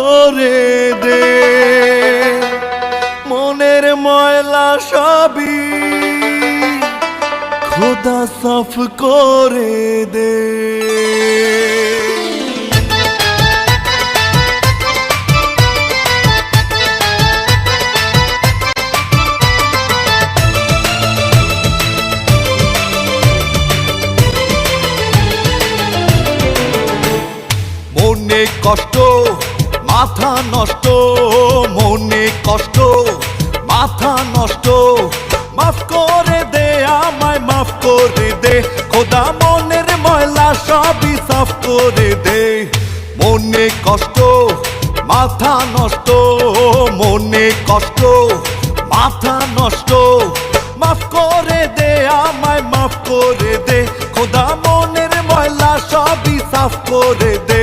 করে দে। মনের ময়লা সবই খোদা সাফ করে দে। কষ্ট মাথা নষ্ট, মনে কষ্ট। মাথা নষ্ট, মাফ করে দে আমায়, মাফ করে দে। খোদা মনের ময়লা সবই সাফ করে দে। মনে কষ্ট, মাথা নষ্ট, মনে কষ্ট। মাথা নষ্ট, মাফ করে দে আমায়, মাফ করে দে। খোদা মনের ময়লা সবই সাফ করে দে।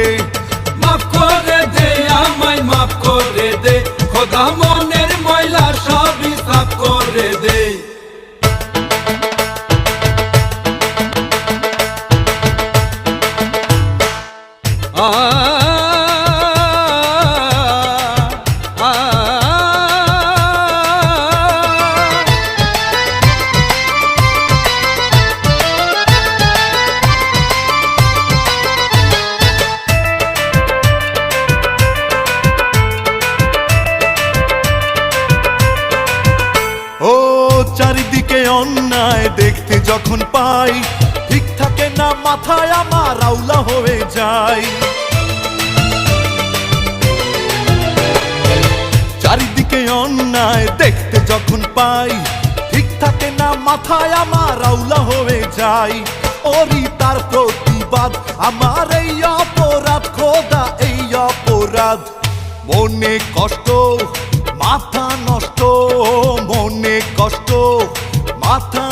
চারিদিকে অন্যায় দেখতে যখন পাই না মাথায় আমার আউলা হয়ে যায়। চারিদিকে অন্যায় দেখতে যখন পাই, ঠিক থাকে না মাথায় আমার আউলা হয়ে যায়। ওরি তার প্রতিবাদ, আমার এই অপরাধ, খোদা এই অপরাধ। মনে কষ্ট, মাথা নষ্ট, মনে কষ্ট, মাথা